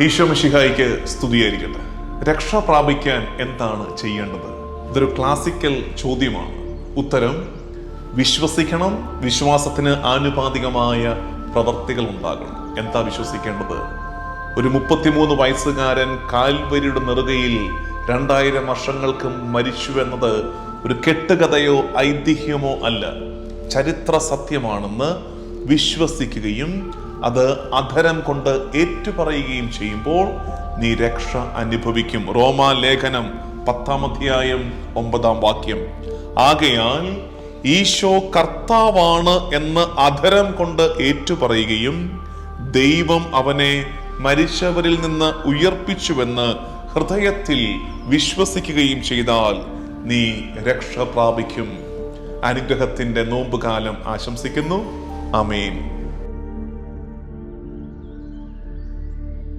ഈശോ മിഷിഹായിക്ക് സ്തുതിയായിരിക്കട്ടെ. രക്ഷ പ്രാപിക്കാൻ എന്താണ് ചെയ്യേണ്ടത്? ഇതൊരു ക്ലാസിക്കൽ ചോദ്യമാണ്. ഉത്തരം വിശ്വസിക്കണം വിശ്വാസത്തിന് ആനുപാതികമായ പ്രവർത്തികൾ ഉണ്ടാകണം. എന്താ വിശ്വസിക്കേണ്ടത്? ഒരു മുപ്പത്തിമൂന്ന് വയസ്സുകാരൻ കാൽവരിയുടെ നെറുകയിൽ രണ്ടായിരം വർഷങ്ങൾക്ക് മരിച്ചു എന്നത് ഒരു കെട്ടുകഥയോ ഐതിഹ്യമോ അല്ല. ചരിത്ര സത്യമാണെന്ന് വിശ്വസിക്കുകയും അത് അധരം കൊണ്ട് ഏറ്റുപറയുകയും ചെയ്യുമ്പോൾ നീ രക്ഷ അനുഭവിക്കും. റോമാ ലേഖനം പത്താം അധ്യായം ഒമ്പതാം വാക്യം. ആകയാൽ ഈശോ കർത്താവാണ് എന്ന് അധരം കൊണ്ട് ഏറ്റുപറയുകയും ദൈവം അവനെ മരിച്ചവരിൽ നിന്ന് ഉയർപ്പിച്ചുവെന്ന് ഹൃദയത്തിൽ വിശ്വസിക്കുകയും ചെയ്താൽ നീ രക്ഷ പ്രാപിക്കും. അനുഗ്രഹത്തിന്റെ നോമ്പുകാലം ആശംസിക്കുന്നു. അമേൻ